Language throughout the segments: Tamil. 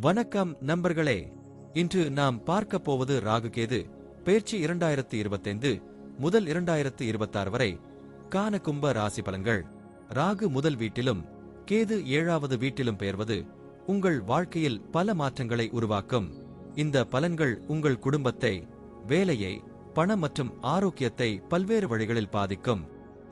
வணக்கம் நண்பர்களே. இன்று நாம் பார்க்க போவது ராகுகேது பேச்சு இரண்டாயிரத்து இருபத்தைந்து முதல் இரண்டாயிரத்து இருபத்தாறு வரை கான கும்ப ராசி பலன்கள். ராகு முதல் வீட்டிலும் கேது ஏழாவது வீட்டிலும் பெயர்வது உங்கள் வாழ்க்கையில் பல மாற்றங்களை உருவாக்கும். இந்த பலன்கள் உங்கள் குடும்பத்தை வேலையை பணம் மற்றும் ஆரோக்கியத்தை பல்வேறு வழிகளில் பாதிக்கும்.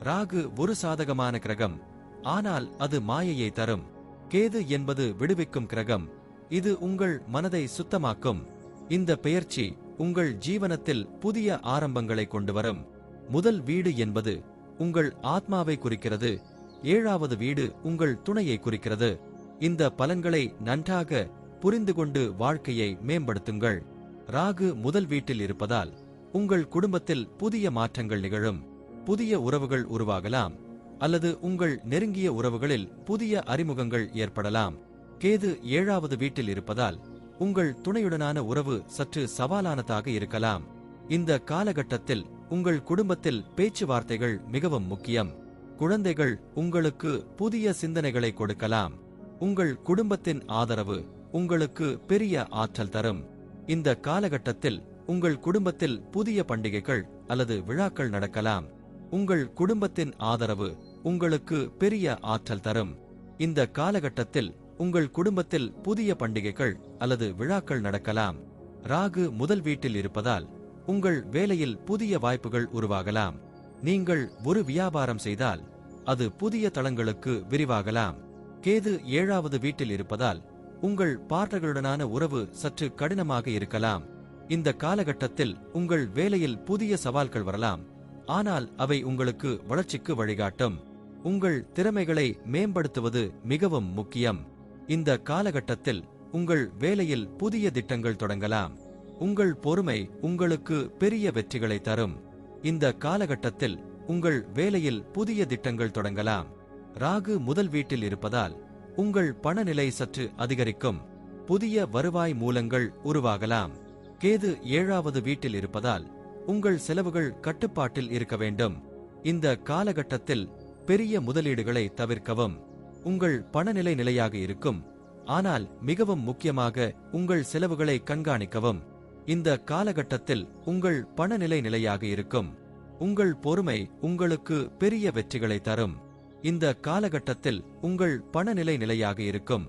ராகு ஒரு சாதகமான கிரகம் ஆனால் அது மாயையை தரும். கேது என்பது விடுவிக்கும் கிரகம் இது உங்கள் மனதை சுத்தமாக்கும். இந்த பெயர்ச்சி உங்கள் ஜீவனத்தில் புதிய ஆரம்பங்களை கொண்டு வரும் முதல் வீடு என்பது உங்கள் ஆத்மாவை குறிக்கிறது. ஏழாவது வீடு உங்கள் துணையை குறிக்கிறது. இந்த பலன்களை நன்றாக புரிந்து கொண்டு வாழ்க்கையை மேம்படுத்துங்கள். ராகு முதல் வீட்டில் இருப்பதால் உங்கள் குடும்பத்தில் புதிய மாற்றங்கள் நிகழும். புதிய உறவுகள் உருவாகலாம். அல்லது உங்கள் நெருங்கிய உறவுகளில் புதிய அறிமுகங்கள் ஏற்படலாம். கேது ஏழாவது வீட்டில் இருப்பதால் உங்கள் துணையுடனான உறவு சற்று சவாலானதாக இருக்கலாம். இந்த காலகட்டத்தில் உங்கள் குடும்பத்தில் பேச்சுவார்த்தைகள் மிகவும் முக்கியம். குழந்தைகள் உங்களுக்கு புதிய சிந்தனைகளை கொடுக்கலாம். உங்கள் குடும்பத்தின் ஆதரவு உங்களுக்கு பெரிய ஆற்றல் தரும். இந்த காலகட்டத்தில் உங்கள் குடும்பத்தில் புதிய பண்டிகைகள் அல்லது விழாக்கள் நடக்கலாம். உங்கள் குடும்பத்தின் ஆதரவு உங்களுக்கு பெரிய ஆற்றல் தரும். இந்த காலகட்டத்தில் உங்கள் குடும்பத்தில் புதிய பண்டிகைகள் அல்லது விழாக்கள் நடக்கலாம். ராகு முதல் வீட்டில் இருப்பதால் உங்கள் வேலையில் புதிய வாய்ப்புகள் உருவாகலாம். நீங்கள் ஒரு வியாபாரம் செய்தால் அது புதிய தளங்களுக்கு விரிவாகலாம். கேது ஏழாவது வீட்டில் இருப்பதால் உங்கள் பார்ட்னர்களுடனான உறவு சற்று கடினமாக இருக்கலாம். இந்த காலகட்டத்தில் உங்கள் வேலையில் புதிய சவால்கள் வரலாம். ஆனால் அவை உங்களுக்கு வளர்ச்சிக்கு வழிகாட்டும். உங்கள் திறமைகளை மேம்படுத்துவது மிகவும் முக்கியம். இந்த காலகட்டத்தில் உங்கள் வேலையில் புதிய திட்டங்கள் தொடங்கலாம். உங்கள் பொறுமை உங்களுக்கு பெரிய வெற்றிகளை தரும். இந்த காலகட்டத்தில் உங்கள் வேலையில் புதிய திட்டங்கள் தொடங்கலாம். ராகு முதல் வீட்டில் இருப்பதால் உங்கள் பணநிலை சற்று அதிகரிக்கும். புதிய வருவாய் மூலங்கள் உருவாகலாம். கேது ஏழாவது வீட்டில் இருப்பதால் உங்கள் செலவுகள் கட்டுப்பாட்டில் இருக்க வேண்டும். இந்த காலகட்டத்தில் பெரிய முதலீடுகளை தவிர்க்கவும். உங்கள் பணநிலை நிலையாக இருக்கும். ஆனால் மிகவும் முக்கியமாக உங்கள் செலவுகளை கண்காணிக்கவும். இந்த காலகட்டத்தில் உங்கள் பணநிலை நிலையாக இருக்கும். உங்கள் பொறுமை உங்களுக்கு பெரிய வெற்றிகளை தரும். இந்த காலகட்டத்தில் உங்கள் பணநிலை நிலையாக இருக்கும்.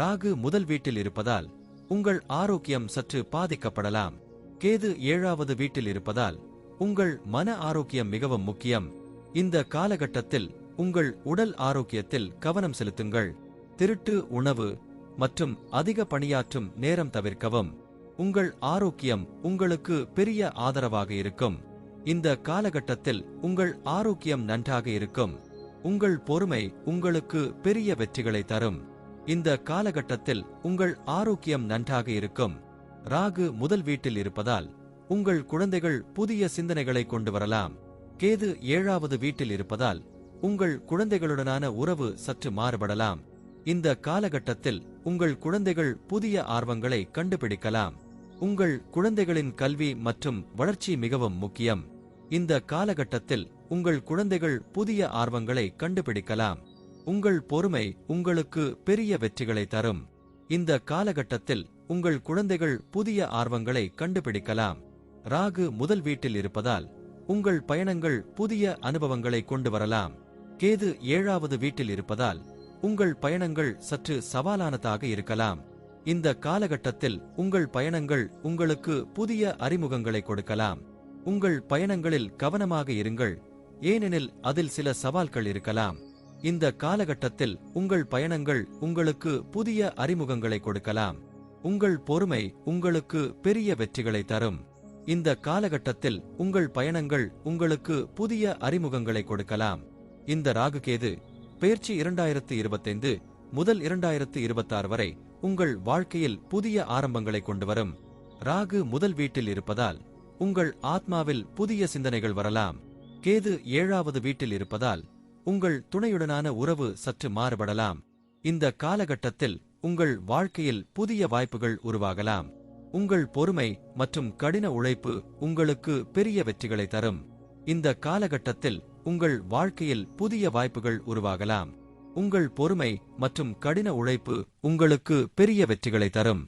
ராகு முதல் வீட்டில் இருப்பதால் உங்கள் ஆரோக்கியம் சற்று பாதிக்கப்படலாம். கேது ஏழாவது வீட்டில் இருப்பதால் உங்கள் மன ஆரோக்கியம் மிகவும் முக்கியம். இந்த காலகட்டத்தில் உங்கள் உடல் ஆரோக்கியத்தில் கவனம் செலுத்துங்கள். திருட்டு உணவு மற்றும் அதிக பணியாற்றும் நேரம் தவிர்க்கவும். உங்கள் ஆரோக்கியம் உங்களுக்கு பெரிய ஆதரவாக இருக்கும். இந்த காலகட்டத்தில் உங்கள் ஆரோக்கியம் நன்றாக இருக்கும். உங்கள் பொறுமை உங்களுக்கு பெரிய வெற்றிகளை தரும். இந்த காலகட்டத்தில் உங்கள் ஆரோக்கியம் நன்றாக இருக்கும். ராகு முதல் வீட்டில் இருப்பதால் உங்கள் குழந்தைகள் புதிய சிந்தனைகளை கொண்டு வரலாம். கேது ஏழாவது வீட்டில் இருப்பதால் உங்கள் குழந்தைகளுடனான உறவு சற்று மாறுபடலாம். இந்த காலகட்டத்தில் உங்கள் குழந்தைகள் புதிய ஆர்வங்களை கண்டுபிடிக்கலாம். உங்கள் குழந்தைகளின் கல்வி மற்றும் வளர்ச்சி மிகவும் முக்கியம். இந்த காலகட்டத்தில் உங்கள் குழந்தைகள் புதிய ஆர்வங்களை கண்டுபிடிக்கலாம். உங்கள் பொறுமை உங்களுக்கு பெரிய வெற்றிகளை தரும். இந்த காலகட்டத்தில் உங்கள் குழந்தைகள் புதிய ஆர்வங்களை கண்டுபிடிக்கலாம். ராகு முதல் வீட்டில் இருப்பதால் உங்கள் பயணங்கள் புதிய அனுபவங்களை கொண்டு வரலாம். கேது ஏழாவது வீட்டில் இருப்பதால் உங்கள் பயணங்கள் சற்று சவாலானதாக இருக்கலாம். இந்த காலகட்டத்தில் உங்கள் பயணங்கள் உங்களுக்கு புதிய அறிமுகங்களை கொடுக்கலாம். உங்கள் பயணங்களில் கவனமாக இருங்கள். ஏனெனில் அதில் சில சவால்கள் இருக்கலாம். இந்த காலகட்டத்தில் உங்கள் பயணங்கள் உங்களுக்கு புதிய அறிமுகங்களை கொடுக்கலாம். உங்கள் பொறுமை உங்களுக்கு பெரிய வெற்றிகளை தரும். இந்த காலகட்டத்தில் உங்கள் பயணங்கள் உங்களுக்கு புதிய அறிமுகங்களை கொடுக்கலாம். இந்த ராகுகேது பயிற்சி இரண்டாயிரத்து இருபத்தைந்து முதல் இரண்டாயிரத்து இருபத்தாறு வரை உங்கள் வாழ்க்கையில் புதிய ஆரம்பங்களை கொண்டு வரும். ராகு முதல் வீட்டில் இருப்பதால் உங்கள் ஆத்மாவில் புதிய சிந்தனைகள் வரலாம். கேது ஏழாவது வீட்டில் இருப்பதால் உங்கள் துணையுடனான உறவு சற்று மாறுபடலாம். இந்த காலகட்டத்தில் உங்கள் வாழ்க்கையில் புதிய வாய்ப்புகள் உருவாகலாம். உங்கள் பொறுமை மற்றும் கடின உழைப்பு உங்களுக்கு பெரிய வெற்றிகளை தரும். இந்த காலகட்டத்தில் உங்கள் வாழ்க்கையில் புதிய வாய்ப்புகள் உருவாகலாம். உங்கள் பொறுமை மற்றும் கடின உழைப்பு உங்களுக்கு பெரிய வெற்றிகளை தரும்.